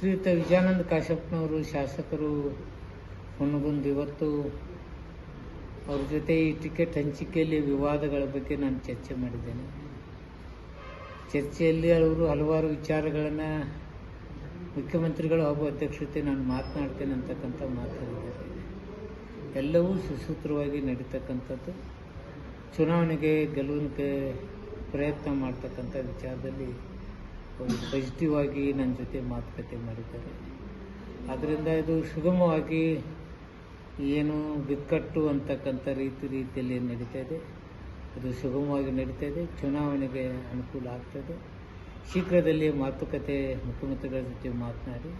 ಶ್ರೀಯುತ ವಿಜಯಾನಂದ ಕಾಶ್ಯಪ್ನವರು ಶಾಸಕರು ಹೊನ್ನಗುಂದು ಇವತ್ತು ಅವ್ರ ಜೊತೆ ಈ ಟಿಕೆಟ್ ಹಂಚಿಕೆಯಲ್ಲಿ ವಿವಾದಗಳ ಬಗ್ಗೆ ನಾನು ಚರ್ಚೆ ಮಾಡಿದ್ದೇನೆ. ಚರ್ಚೆಯಲ್ಲಿ ಅವರು ಹಲವಾರು ವಿಚಾರಗಳನ್ನು ಮುಖ್ಯಮಂತ್ರಿಗಳು ಹಾಗೂ ಅಧ್ಯಕ್ಷತೆ ನಾನು ಮಾತನಾಡ್ತೇನೆ ಅಂತಕ್ಕಂಥ ಮಾತಾಡಿದ್ದಾರೆ ಎಲ್ಲವೂ ಸುಸೂತ್ರವಾಗಿ ನಡೀತಕ್ಕಂಥದ್ದು. ಚುನಾವಣೆಗೆ ಗೆಲುವಿನ ಪ್ರಯತ್ನ ಮಾಡ್ತಕ್ಕಂಥ ವಿಚಾರದಲ್ಲಿ ಅವರು ಪಾಸಿಟಿವ್ ನನ್ನ ಜೊತೆ ಮಾತುಕತೆ ಮಾಡಿದ್ದಾರೆ. ಅದರಿಂದ ಇದು ಸುಗಮವಾಗಿ ಏನು ಬಿಕ್ಕಟ್ಟು ಅಂತಕ್ಕಂಥ ರೀತಿ ರೀತಿಯಲ್ಲಿ ನಡೀತಾ ಇದೆ. ಅದು ಸುಗಮವಾಗಿ ನಡೀತಾ ಇದೆ. ಚುನಾವಣೆಗೆ ಅನುಕೂಲ ಆಗ್ತದೆ ಶೀಘ್ರದಲ್ಲಿ ಮಾತುಕತೆ ಮುಖ್ಯಮಂತ್ರಿಗಳ ಜೊತೆ ಮಾತನಾಡಿ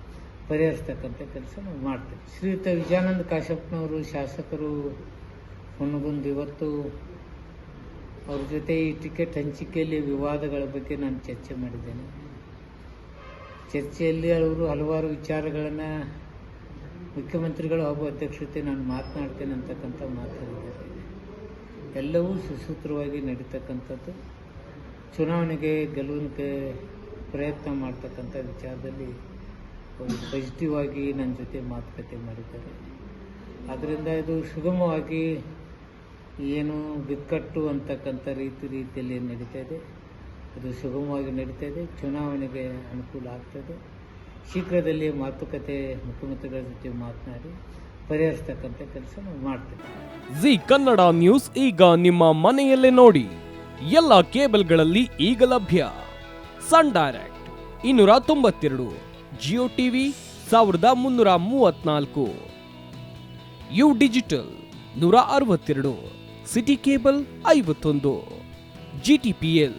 ಪರಿಹರಿಸ್ತಕ್ಕಂಥ ಕೆಲಸ ನಾವು ಮಾಡ್ತೇವೆ. ಶ್ರೀಯುತ ವಿಜಯಾನಂದ ಕಾಶಪ್ಪನವರು ಶಾಸಕರು ಹೊನ್ನಗುಂದು ಇವತ್ತು ಅವ್ರ ಜೊತೆ ಈ ಟಿಕೆಟ್ ಹಂಚಿಕೆಯಲ್ಲಿ ವಿವಾದಗಳ ಬಗ್ಗೆ ನಾನು ಚರ್ಚೆ ಮಾಡಿದ್ದೇನೆ. ಚರ್ಚೆಯಲ್ಲಿ ಅವರು ಹಲವಾರು ವಿಚಾರಗಳನ್ನು ಮುಖ್ಯಮಂತ್ರಿಗಳು ಹಾಗೂ ಅಧ್ಯಕ್ಷತೆ ನಾನು ಮಾತನಾಡ್ತೇನೆ ಅಂತಕ್ಕಂಥ ಮಾತಾಡಿದ್ದಾರೆ ಎಲ್ಲವೂ ಸುಸೂತ್ರವಾಗಿ ನಡೀತಕ್ಕಂಥದ್ದು. ಚುನಾವಣೆಗೆ ಗೆಲುವಿನಕ್ಕೆ ಪ್ರಯತ್ನ ಮಾಡ್ತಕ್ಕಂಥ ವಿಚಾರದಲ್ಲಿ ಒಂದು ಪಾಸಿಟಿವ್ ಆಗಿ ನನ್ನ ಜೊತೆ ಮಾತುಕತೆ ಮಾಡಿದ್ದಾರೆ. ಆದ್ದರಿಂದ ಇದು ಸುಗಮವಾಗಿ ಏನು ಬಿಕ್ಕಟ್ಟು ಅಂತಕ್ಕಂಥ ರೀತಿ ರೀತಿಯಲ್ಲಿ ನಡೀತಾ ಇದೆ. ಅದು ಸುಗಮವಾಗಿ ನಡೀತಾ ಇದೆ ಚುನಾವಣೆಗೆ ಅನುಕೂಲ ಆಗ್ತದೆ. ಶೀಘ್ರದಲ್ಲಿ ಮಾತುಕತೆ ಮುಖ್ಯಮಂತ್ರಿಗಳ ಜೊತೆ ಮಾತನಾಡಿ, ಪರಿಹರಿಸ್ತಕ್ಕಂಥ ಕೆಲಸ ನಾವು ಮಾಡ್ತೇವೆ. ಜಿ ಕನ್ನಡ ನ್ಯೂಸ್ ಈಗ ನಿಮ್ಮ ಮನೆಯಲ್ಲೇ ನೋಡಿ. ಎಲ್ಲ ಕೇಬಲ್ಗಳಲ್ಲಿ ಈಗ ಲಭ್ಯ. ಸನ್ ಡೈರೆಕ್ಟ್ ಇನ್ನೂರ ತೊಂಬತ್ತೆರಡು, ಜಿಯೋ ಟಿವಿ ಸಾವಿರದ ಮುನ್ನೂರ ಮೂವತ್ನಾಲ್ಕು. ಯು ಡಿಜಿಟಲ್ ನೂರ ಅರವತ್ತೆರಡು, ಸಿಟಿ ಕೇಬಲ್ ಐವತ್ತೊಂದು ಜಿಟಿಪಿಎಲ್